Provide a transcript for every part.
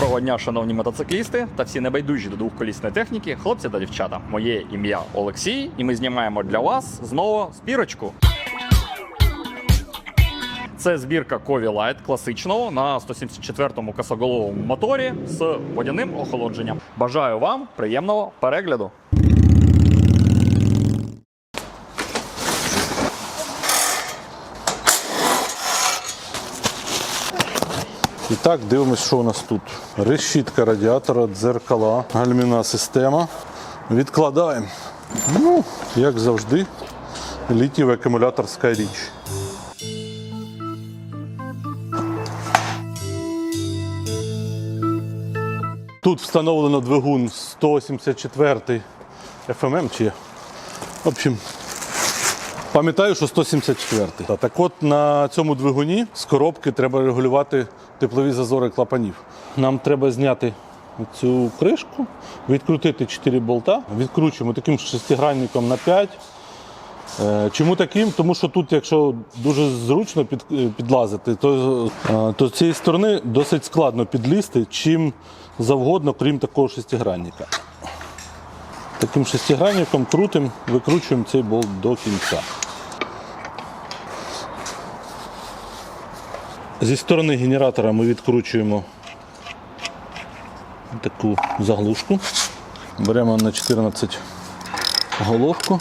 Доброго дня, шановні мотоциклісти та всі небайдужі до двохколісної техніки, хлопці та дівчата. Моє ім'я Олексій, і ми знімаємо для вас знову збірочку. Це збірка Кові Light класичного на 174-му косоголовому моторі з водяним охолодженням. Бажаю вам приємного перегляду. І так, дивимось, що у нас тут. Решітка радіатора, дзеркала, гальмівна система. Відкладаємо. Ну, як завжди, літієвий акумулятор Skyreach. Тут встановлено двигун 184 FMM чи. В общем, Пам'ятаю, що 174. Та Так от на цьому двигуні з коробки треба регулювати теплові зазори клапанів. Нам треба зняти цю кришку, відкрутити 4 болта, відкручуємо таким шестигранником на 5. Е, Чому таким? Тому що тут, якщо дуже зручно під, е, підлазити, то, е, то з цієї сторони досить складно підлізти чим завгодно, крім такого шестигранника. Таким шестигранником крутим, викручуємо цей болт до кінця. Зі сторони генератора ми відкручуємо таку заглушку. Беремо на 14 головку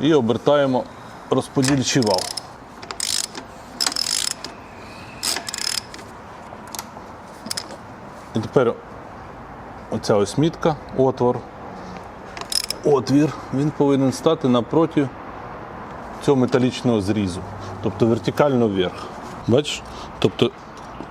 і обертаємо розподільчий вал. І тепер оця ось мітка, отвор, отвір, він повинен стати напроти цього металічного зрізу, тобто вертикально вверх. Бачиш? Тобто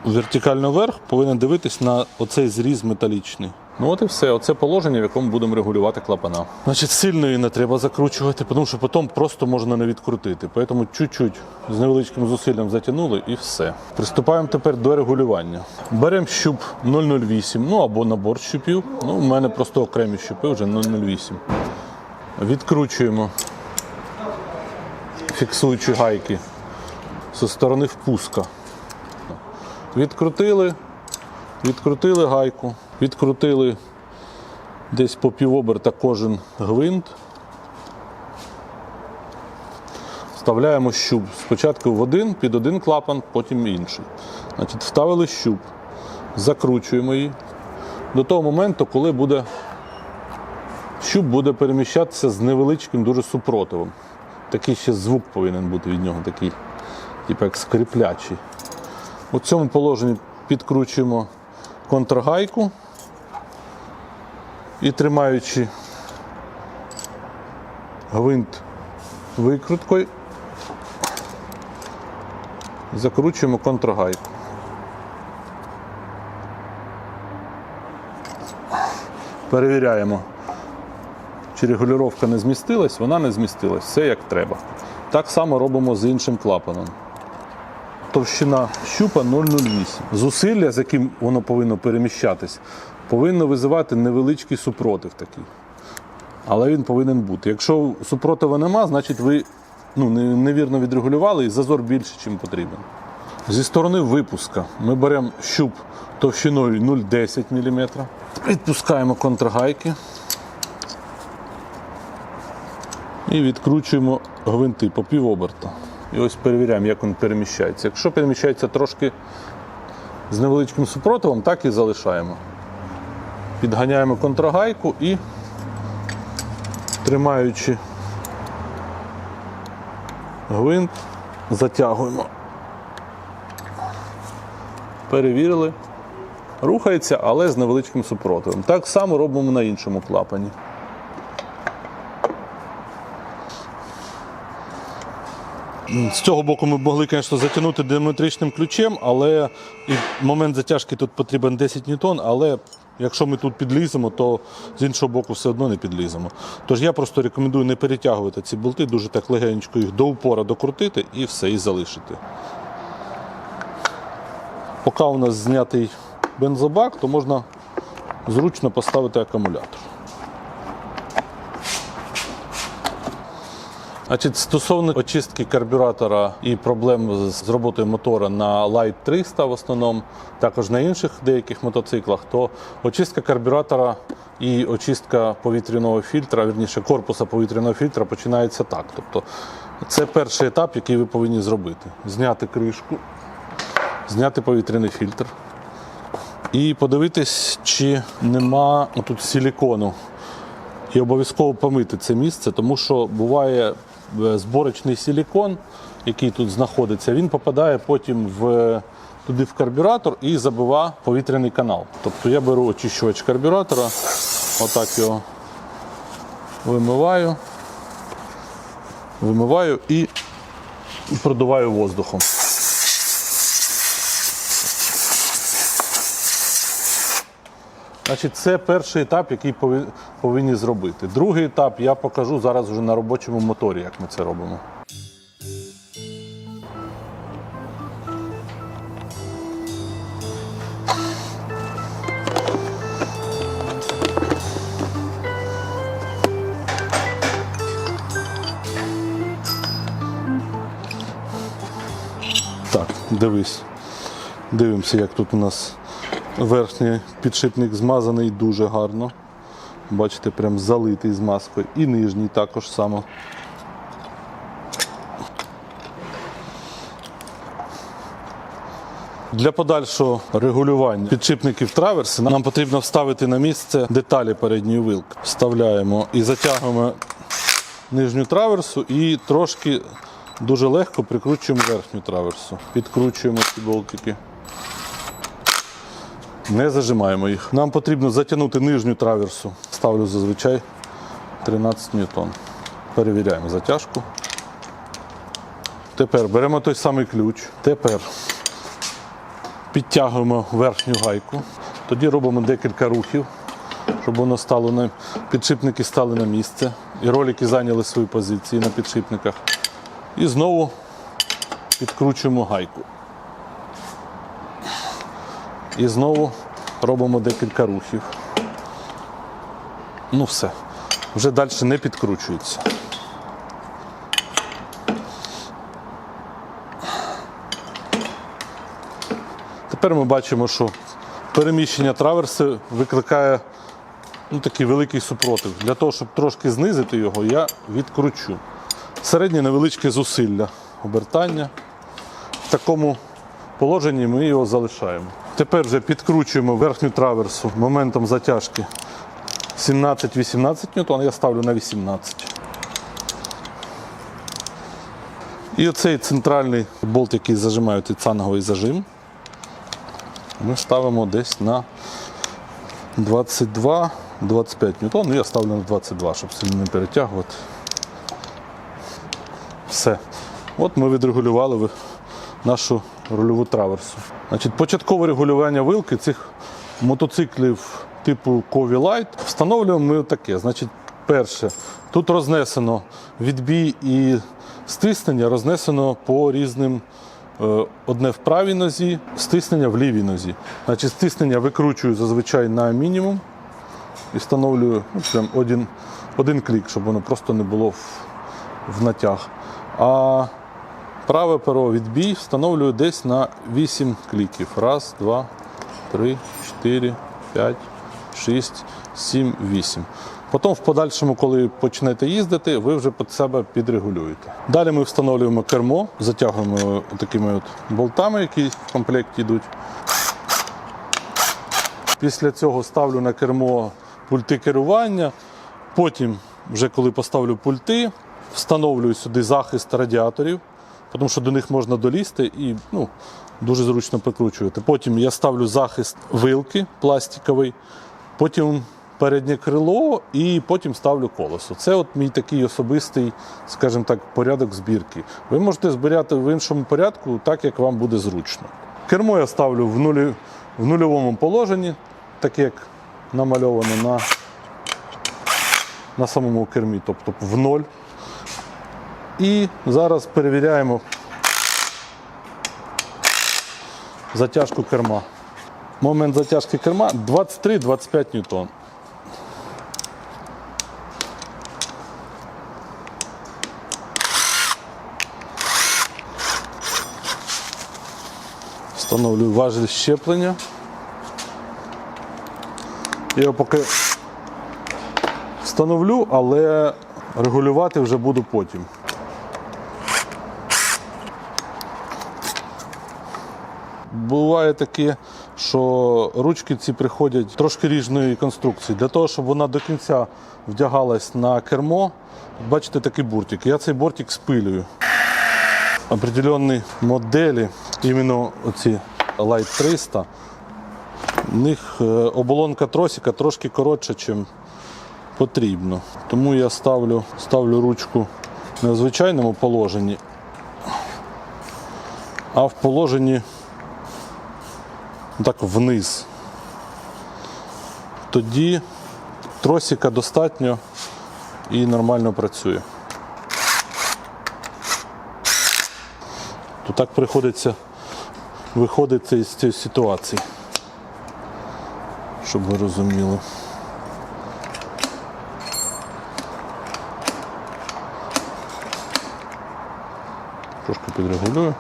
вертикально вверх повинен дивитись на оцей зріз металічний. Ну от і все, оце положення, в якому будемо регулювати клапана. Значить, сильно її не треба закручувати, тому що потім просто можна не відкрутити. Тому чуть-чуть з невеличким зусиллям затягнули і все. Приступаємо тепер до регулювання. Беремо щуп 008, ну або набор щупів. Ну, у мене просто окремі щупи, вже 008. Відкручуємо фіксуючі гайки зі сторони впуска. Відкрутили, відкрутили гайку, відкрутили десь по півоберта кожен гвинт. Вставляємо щуп. Спочатку в один, під один клапан, потім в інший. Значить, Вставили щуп, закручуємо її до того моменту, коли буде щуп буде переміщатися з невеличким дуже супротивом. Такий ще звук повинен бути від нього, такий, типу як скріплячий. У цьому положенні підкручуємо контргайку і тримаючи гвинт викруткою, закручуємо контргайку. Перевіряємо, чи регулювання не змістилась, вона не змістилась, все як треба. Так само робимо з іншим клапаном товщина щупа 0,08. Зусилля, з яким воно повинно переміщатись, повинно визивати невеличкий супротив такий. Але він повинен бути. Якщо супротива нема, значить ви ну, невірно відрегулювали і зазор більше, ніж потрібен. Зі сторони випуска ми беремо щуп товщиною 0,10 мм, відпускаємо контргайки і відкручуємо гвинти по півоберта. І ось перевіряємо, як він переміщається. Якщо переміщається трошки з невеличким супротивом, так і залишаємо. Підганяємо контрагайку і тримаючи гвинт, затягуємо. Перевірили. Рухається, але з невеличким супротивом. Так само робимо на іншому клапані. З цього боку ми могли, звісно, затягнути диаметричним ключем, але і момент затяжки тут потрібен 10 ньютон, але якщо ми тут підліземо, то з іншого боку все одно не підліземо. Тож я просто рекомендую не перетягувати ці болти, дуже так легенько їх до упора докрутити і все, і залишити. Поки у нас знятий бензобак, то можна зручно поставити акумулятор. Значить, стосовно очистки карбюратора і проблем з роботою мотора на Light 300 в основному, також на інших деяких мотоциклах, то очистка карбюратора і очистка повітряного фільтра, вірніше корпуса повітряного фільтра починається так. Тобто це перший етап, який ви повинні зробити: зняти кришку, зняти повітряний фільтр і подивитись, чи нема тут силікону. І обов'язково помити це місце, тому що буває зборочний силікон, який тут знаходиться, він попадає потім в, туди в карбюратор і забива повітряний канал. Тобто я беру очищувач карбюратора, отак його вимиваю, вимиваю і продуваю воздухом. Значить, це перший етап, який повинні зробити. Другий етап я покажу зараз вже на робочому моторі, як ми це робимо. Дивись. Дивимося, як тут у нас верхній підшипник змазаний дуже гарно. Бачите, прям залитий змазкою. І нижній також само. Для подальшого регулювання підшипників траверси нам потрібно вставити на місце деталі передньої вилки. Вставляємо і затягуємо нижню траверсу і трошки дуже легко прикручуємо верхню траверсу. Підкручуємо ці болтики. Не зажимаємо їх. Нам потрібно затягнути нижню траверсу. Ставлю зазвичай 13 ньютон. Перевіряємо затяжку. Тепер беремо той самий ключ. Тепер підтягуємо верхню гайку. Тоді робимо декілька рухів, щоб воно стало на підшипники стали на місце. І ролики зайняли свої позиції на підшипниках. І знову підкручуємо гайку. І знову робимо декілька рухів. Ну все. Вже далі не підкручується. Тепер ми бачимо, що переміщення траверси викликає ну, такий великий супротив. Для того, щоб трошки знизити його, я відкручу. Середнє невеличке зусилля обертання. В такому положенні ми його залишаємо. Тепер вже підкручуємо верхню траверсу моментом затяжки 17-18 ньютон, я ставлю на 18. І оцей центральний болт, який зажимає цанговий зажим, ми ставимо десь на 22-25 ньютон. Ну, я ставлю на 22, щоб сильно не перетягувати. Все. От ми відрегулювали нашу рульову траверсу. Значить, початкове регулювання вилки цих мотоциклів типу Кові Light встановлюємо ми таке. Значить, перше, тут рознесено відбій і стиснення рознесено по різним. е, Одне в правій нозі, стиснення в лівій нозі. Значить, стиснення викручую зазвичай на мінімум і встановлюю ну, прям один, один клік, щоб воно просто не було в, в натяг. А праве перо відбій встановлюю десь на 8 кліків. Раз, два, три, чотири, п'ять, шість, сім, вісім. Потім в подальшому, коли почнете їздити, ви вже під себе підрегулюєте. Далі ми встановлюємо кермо, затягуємо такими от болтами, які в комплекті йдуть. Після цього ставлю на кермо пульти керування. Потім, вже коли поставлю пульти, встановлюю сюди захист радіаторів, тому що до них можна долізти і ну, дуже зручно прикручувати. Потім я ставлю захист вилки пластиковий, потім переднє крило і потім ставлю колесо. Це от мій такий особистий, скажімо так, порядок збірки. Ви можете збирати в іншому порядку, так як вам буде зручно. Кермо я ставлю в, нулі, в нульовому положенні, так як намальовано на, на самому кермі, тобто в ноль. І зараз перевіряємо затяжку керма. Момент затяжки керма 23-25 ньютон. Встановлю важіль щеплення. Я його поки встановлю, але регулювати вже буду потім. Буває таке, що ручки ці приходять трошки різної конструкції. Для того, щоб вона до кінця вдягалась на кермо, бачите такий буртик. Я цей бортик спилюю. Определенні моделі, іменно оці Light 300, у них е, оболонка тросика трошки коротша, ніж потрібно. Тому я ставлю, ставлю ручку не в звичайному положенні, а в положенні так вниз. Тоді тросика достатньо і нормально працює. То так приходиться виходити з цієї ситуації, щоб ви розуміли. Трошки підрегулюю.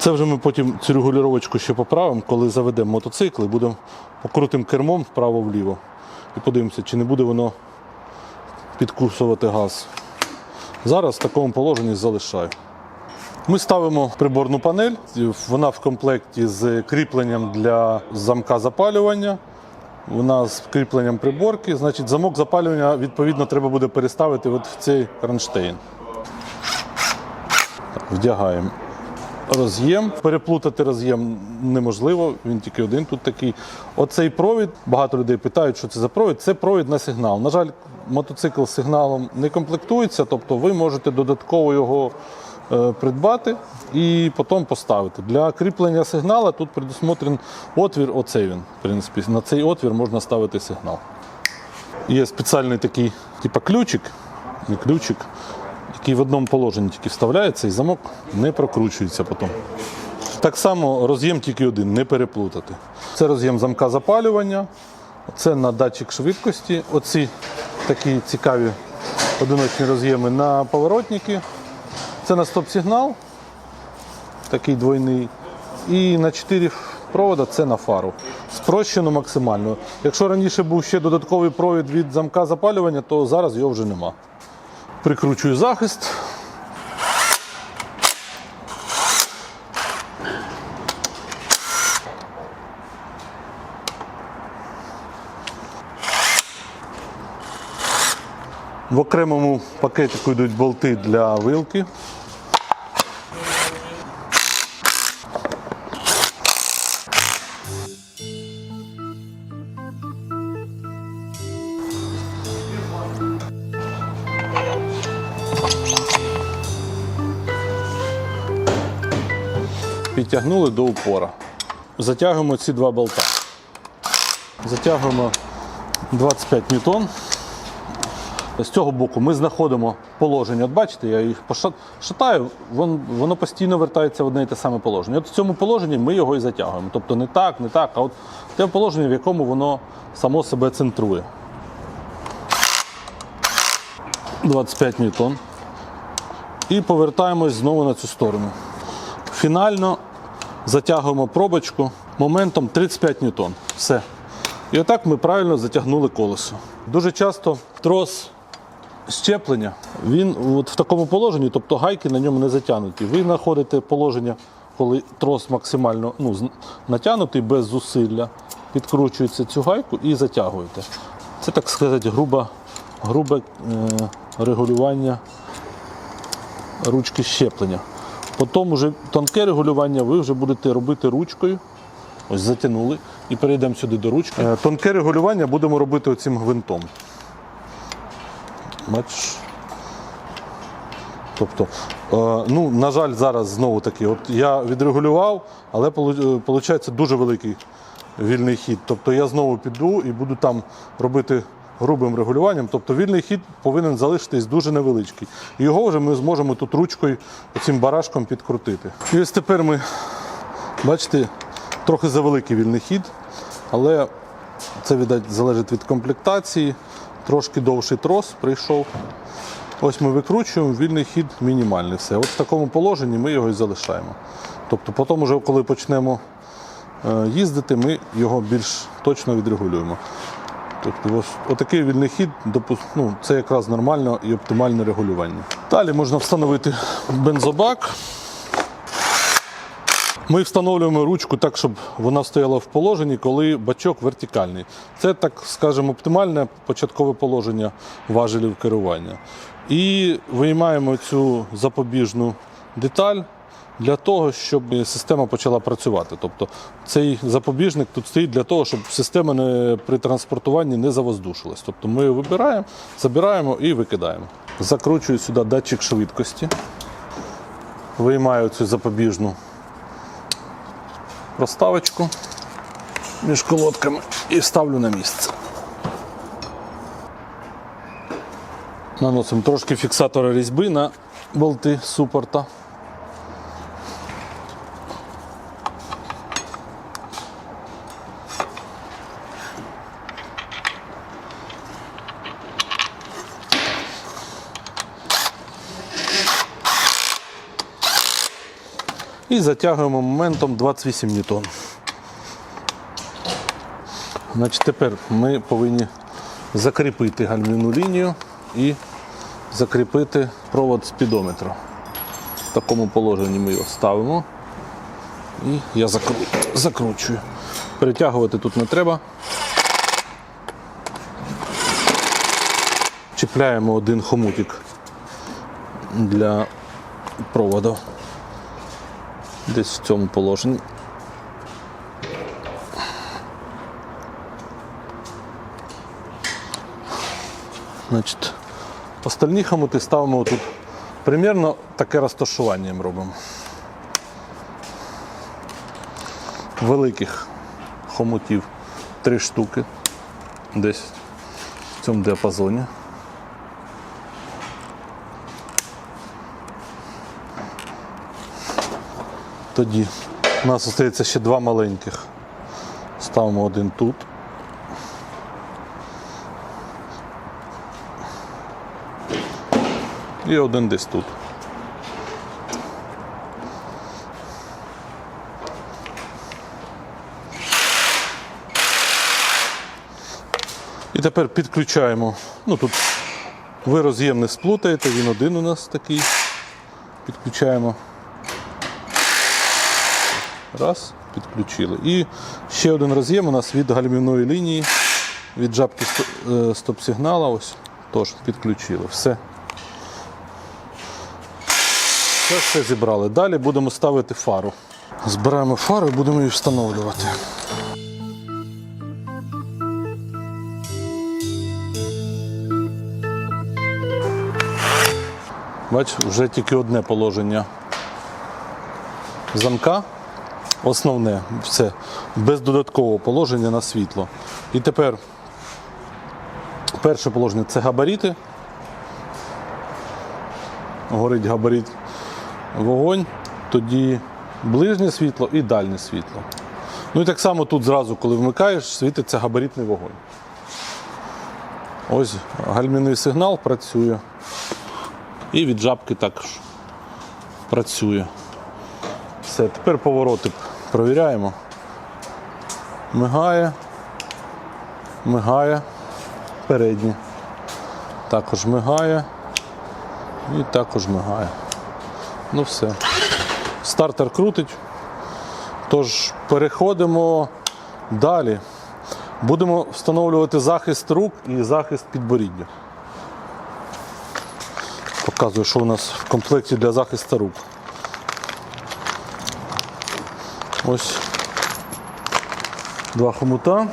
Це вже ми потім цю регулювачку ще поправимо, коли заведемо мотоцикл і будемо покрутим кермом вправо-вліво. І подивимося, чи не буде воно підкусувати газ. Зараз в такому положенні залишаю. Ми ставимо приборну панель, вона в комплекті з кріпленням для замка запалювання. Вона з кріпленням приборки. Значить, замок запалювання відповідно треба буде переставити от в цей кронштейн. Вдягаємо роз'єм. Переплутати роз'єм неможливо, він тільки один тут такий. Оцей провід, багато людей питають, що це за провід. Це провід на сигнал. На жаль, мотоцикл з сигналом не комплектується, тобто ви можете додатково його е, придбати і потім поставити. Для кріплення сигнала тут предусмотрен отвір, оцей він. В принципі, на цей отвір можна ставити сигнал. Є спеціальний такий, типа ключик, не ключик, який в одному положенні тільки вставляється і замок не прокручується потім. Так само роз'єм тільки один, не переплутати. Це роз'єм замка запалювання, це на датчик швидкості. Оці такі цікаві одиночні роз'єми на поворотники. Це на стоп-сигнал, такий двойний. І на 4 провода це на фару. Спрощено максимально. Якщо раніше був ще додатковий провід від замка запалювання, то зараз його вже нема. Прикручую захист. В окремому пакетику йдуть болти для вилки. Підтягнули до упора. Затягуємо ці два болта. Затягуємо 25 ньютон. З цього боку ми знаходимо положення. От бачите, я їх поша- шатаю, воно постійно вертається в одне і те саме положення. От в цьому положенні ми його і затягуємо. Тобто не так, не так, а от те положення, в якому воно само себе центрує. 25 ньютон. І повертаємось знову на цю сторону. Фінально затягуємо пробочку моментом 35 ньютон. Все. І отак ми правильно затягнули колесо. Дуже часто трос щеплення, він от в такому положенні, тобто гайки на ньому не затягнуті. Ви знаходите положення, коли трос максимально ну, натягнутий без зусилля, підкручуєте цю гайку і затягуєте. Це, так сказати, грубе, грубе регулювання ручки щеплення. Потім вже тонке регулювання ви вже будете робити ручкою. Ось затягнули і перейдемо сюди до ручки. Е, Тонке регулювання будемо робити оцим гвинтом. Бачиш? Тобто, е, ну, на жаль, зараз знову таки, от я відрегулював, але виходить дуже великий вільний хід. Тобто я знову піду і буду там робити грубим регулюванням. Тобто вільний хід повинен залишитись дуже невеличкий. Його вже ми зможемо тут ручкою цим барашком підкрутити. І ось тепер ми, бачите, трохи завеликий вільний хід, але Це видать, залежить від комплектації. Трошки довший трос прийшов. Ось ми викручуємо, вільний хід мінімальний. Все. От в такому положенні ми його і залишаємо. Тобто, потім, уже, коли почнемо е, їздити, ми його більш точно відрегулюємо. Тобто, отакий вільний хід ну, це якраз нормально і оптимальне регулювання. Далі можна встановити бензобак. Ми встановлюємо ручку так, щоб вона стояла в положенні, коли бачок вертикальний. Це, так скажемо, оптимальне початкове положення важелів керування. І виймаємо цю запобіжну деталь для того, щоб система почала працювати. Тобто цей запобіжник тут стоїть для того, щоб система не, при транспортуванні не завоздушилась. Тобто ми його вибираємо, забираємо і викидаємо. Закручую сюди датчик швидкості, виймаю цю запобіжну проставочку між колодками і ставлю на місце. Наносимо трошки фіксатора різьби на болти супорта. І затягуємо моментом 28 ньютон. Значить, тепер ми повинні закріпити гальмівну лінію і закріпити провод спідометра. В такому положенні ми його ставимо. І я закру- закручую. Перетягувати тут не треба. Чіпляємо один хомутик для проводу. Десь в цьому положенні. Значить, остальні хомути ставимо тут. Примірно таке розташування робимо. Великих хомутів три штуки. Десь в цьому діапазоні. Тоді у нас залишається ще два маленьких. Ставимо один тут. І один десь тут. І тепер підключаємо. Ну тут ви роз'єм не сплутаєте, він один у нас такий. Підключаємо. Раз, підключили. І ще один роз'єм у нас від гальмівної лінії, від жабки е, стоп-сигнала. Ось теж підключили. Все. Це все зібрали. Далі будемо ставити фару. Збираємо фару і будемо її встановлювати. Бач, вже тільки одне положення замка. Основне все без додаткового положення на світло. І тепер перше положення це габаріти. Горить габарит вогонь, тоді ближнє світло і дальнє світло. Ну і так само тут зразу, коли вмикаєш, світиться габаритний вогонь. Ось гальмівний сигнал працює. І від жабки також працює. Все, тепер повороти провіряємо. Мигає, мигає, передній. Також мигає і також мигає. Ну все. Стартер крутить. Тож переходимо далі. Будемо встановлювати захист рук і захист підборіддя. Показую, що у нас в комплекті для захисту рук. Ось два хомута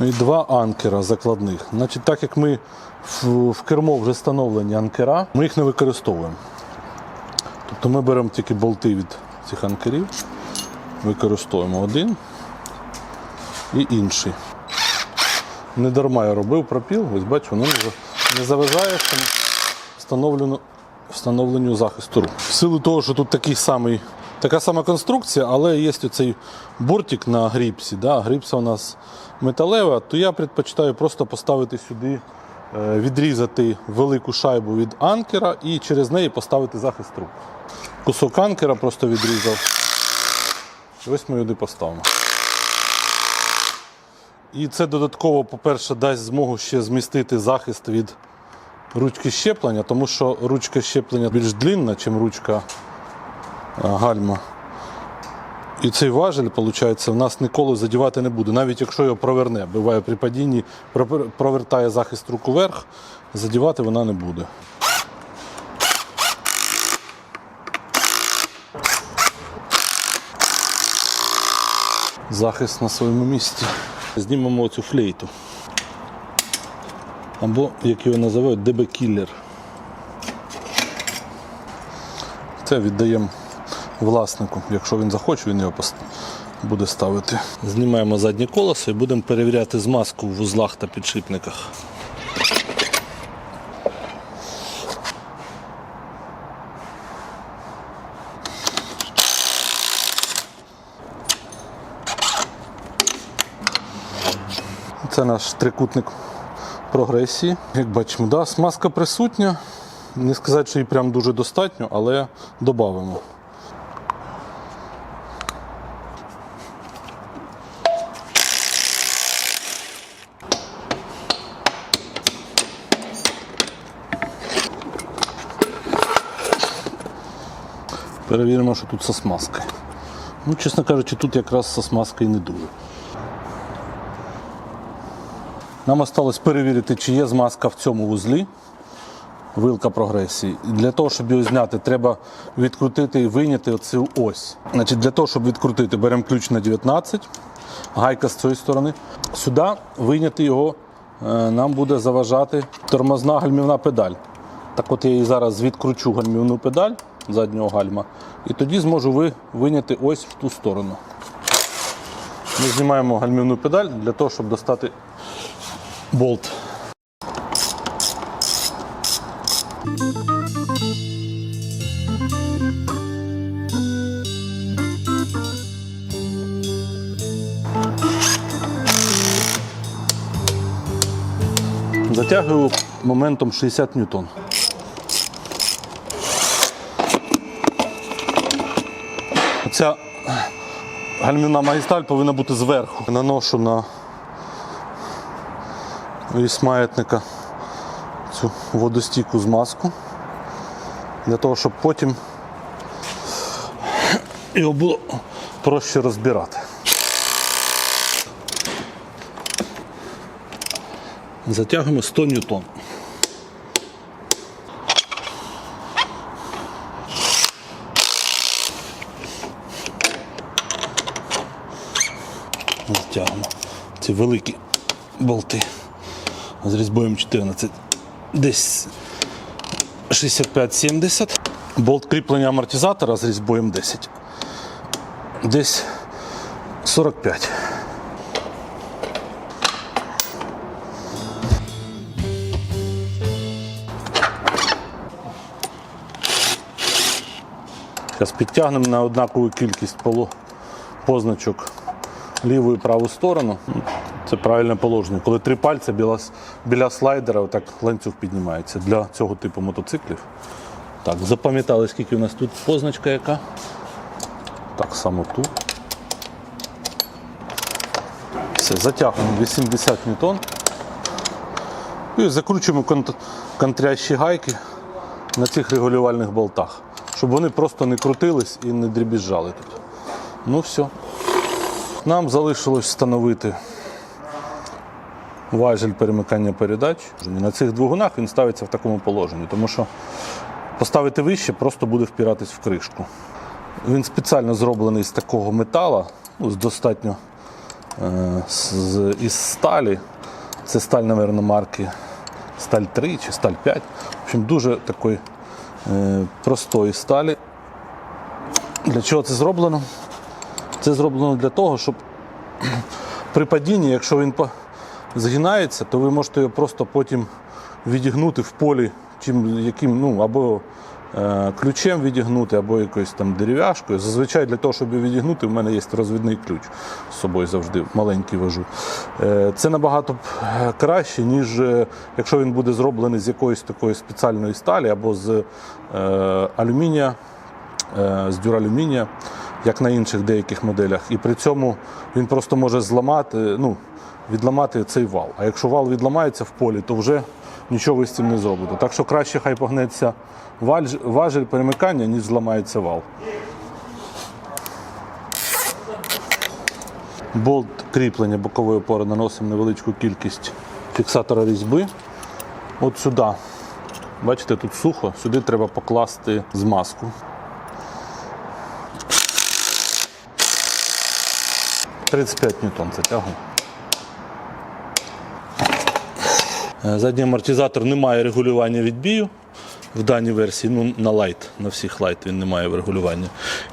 і два анкера закладних. Значить, так як ми в, кермо вже встановлені анкера, ми їх не використовуємо. Тобто ми беремо тільки болти від цих анкерів, використовуємо один і інший. Не дарма я робив пропіл, ось бачу, воно не, заважає встановленню захисту рук. В силу того, що тут такий самий Така сама конструкція, але є оцей бортик на гріпсі. Да? Гріпса у нас металева, то я предпочитаю просто поставити сюди, е, відрізати велику шайбу від анкера і через неї поставити захист труб. Кусок анкера просто відрізав. Ось ми його поставимо. І це додатково, по-перше, дасть змогу ще змістити захист від ручки щеплення, тому що ручка щеплення більш длинна, ніж ручка гальма. І цей важель, виходить, в нас ніколи задівати не буде, навіть якщо його проверне. Буває при падінні, провертає захист руку вверх, задівати вона не буде. Захист на своєму місці. Знімемо цю флейту. Або, як його називають, ДБ-кіллер. Це віддаємо власнику. Якщо він захоче, він його буде ставити. Знімаємо заднє колесо і будемо перевіряти змазку в вузлах та підшипниках. Це наш трикутник прогресії. Як бачимо, да, смазка присутня. Не сказати, що її прям дуже достатньо, але додамо. Перевіримо, що тут со смазкою. Ну, чесно кажучи, тут якраз со смазкою не дуже. Нам осталось перевірити, чи є змазка в цьому вузлі, вилка прогресії. Для того, щоб його зняти, треба відкрутити і вийняти оцю ось. Значить, Для того, щоб відкрутити, беремо ключ на 19, гайка з цієї сторони. Сюди вийняти його е, нам буде заважати тормозна гальмівна педаль. Так от я її зараз відкручу гальмівну педаль заднього гальма, і тоді зможу ви вийняти ось в ту сторону. Ми знімаємо гальмівну педаль для того, щоб достати болт. Затягую моментом 60 ньютон. Гальмівна магістраль повинна бути зверху. Наношу на із маятника цю водостійку змазку для того, щоб потім його було проще розбирати. Затягуємо 100 ньютон. Затягуємо ці великі болти з різьбою 14, десь 65-70. Болт кріплення амортизатора з різьбою 10. Десь 45. Зараз підтягнемо на однакову кількість поло- позначок ліву і праву сторону. Це правильне положення. Коли три пальця біля, біля слайдера, отак ланцюг піднімається для цього типу мотоциклів. Так, запам'ятали, скільки у нас тут позначка яка. Так само тут. Все, затягуємо 80 ньютон. І закручуємо конт- контрящі гайки на цих регулювальних болтах, щоб вони просто не крутились і не дрібіжали тут. Ну все. Нам залишилось встановити важіль перемикання передач. На цих двигунах він ставиться в такому положенні, тому що поставити вище просто буде впиратись в кришку. Він спеціально зроблений з такого метала, ну, з достатньо е, з, із сталі. Це сталь, мабуть, марки сталь 3 чи сталь 5. В общем, дуже такої е, простої сталі. Для чого це зроблено? Це зроблено для того, щоб при падінні, якщо він згинається, то ви можете його просто потім відігнути в полі, чим, яким, ну, або е, ключем відігнути або якоюсь там дерев'яшкою. Зазвичай для того, щоб його відігнути, в мене є розвідний ключ з собою завжди маленький вожу. Е, Це набагато е, краще, ніж е, якщо він буде зроблений з якоїсь такої спеціальної сталі або з е, алюмінія, е, з дюралюмінія, як на інших деяких моделях. І при цьому він просто може зламати, ну, відламати цей вал. А якщо вал відламається в полі, то вже нічого ви з цим не зробите. Так що краще хай погнеться важель перемикання, ніж зламається вал. Болт кріплення бокової опори наносимо невеличку кількість фіксатора різьби. От сюди. Бачите, тут сухо, сюди треба покласти змазку. «35 ньютон це тягу. Е, Задній амортизатор не має регулювання відбію в даній версії, ну на лайт, на всіх лайт він не має регулювання.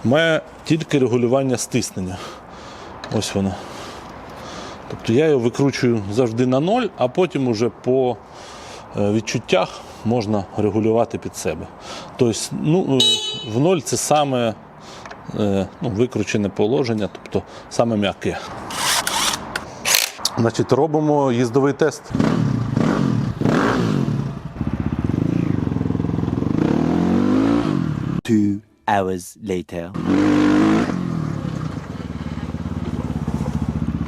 Має тільки регулювання стиснення. Ось воно. Тобто я його викручую завжди на ноль, а потім уже по е, відчуттях можна регулювати під себе. Тобто, ну, е, в ноль це саме е, ну, викручене положення, тобто саме м'яке. Значить, робимо їздовий тест. Two hours later.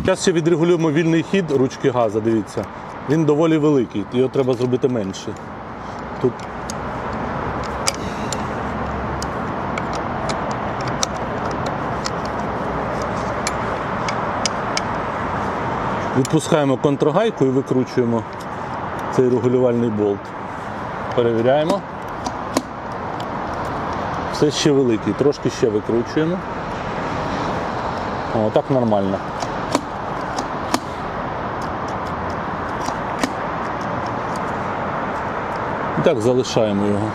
Зараз ще відрегулюємо вільний хід ручки газа, дивіться. Він доволі великий, його треба зробити менше. Тут Відпускаємо контргайку і викручуємо цей регулювальний болт. Перевіряємо. Все ще великий, трошки ще викручуємо. О, так нормально. І так залишаємо його.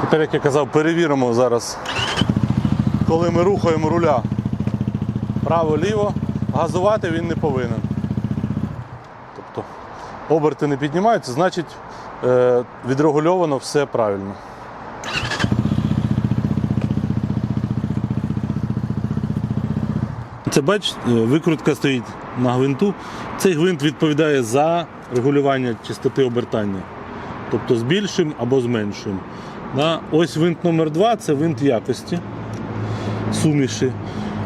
Тепер, як я казав, перевіримо зараз, коли ми рухаємо руля право-ліво, газувати він не повинен. Оберти не піднімаються, значить е, відрегульовано все правильно. Це бач, е, викрутка стоїть на гвинту. Цей гвинт відповідає за регулювання частоти обертання. Тобто збільшуємо або зменшуємо. На ось винт номер 2 це винт якості суміші.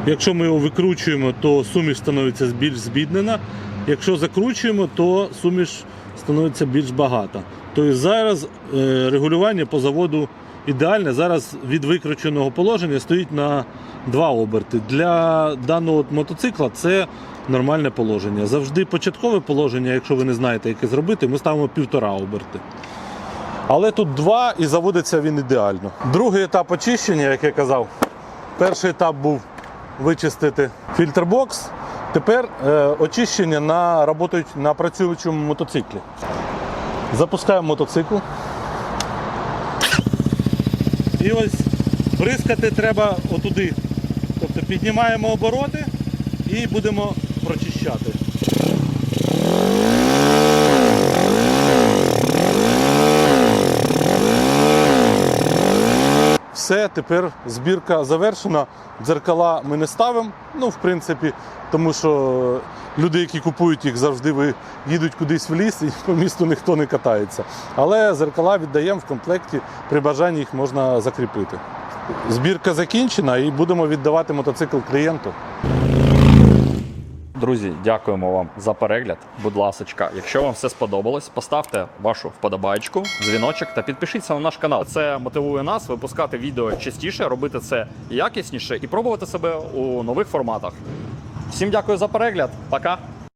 Якщо ми його викручуємо, то суміш становиться більш збіднена. Якщо закручуємо, то суміш становиться більш багата. Тобто зараз е, регулювання по заводу ідеальне. Зараз від викрученого положення стоїть на два оберти. Для даного мотоцикла це нормальне положення. Завжди початкове положення, якщо ви не знаєте, яке зробити, ми ставимо півтора оберти. Але тут два і заводиться він ідеально. Другий етап очищення, як я казав, перший етап був вичистити фільтрбокс. Тепер е, очищення на, работають, на працюючому мотоциклі. Запускаємо мотоцикл. І ось бризкати треба отуди. Тобто піднімаємо обороти і будемо прочищати. Все, тепер збірка завершена. Дзеркала ми не ставимо. Ну, в принципі, тому що люди, які купують їх, завжди їдуть кудись в ліс і по місту ніхто не катається. Але зеркала віддаємо в комплекті, при бажанні їх можна закріпити. Збірка закінчена і будемо віддавати мотоцикл клієнту. Друзі, дякуємо вам за перегляд. Будь ласочка, якщо вам все сподобалось, поставте вашу вподобайку, дзвіночок та підпишіться на наш канал. Це мотивує нас випускати відео частіше, робити це якісніше і пробувати себе у нових форматах. Всім дякую за перегляд. Пока.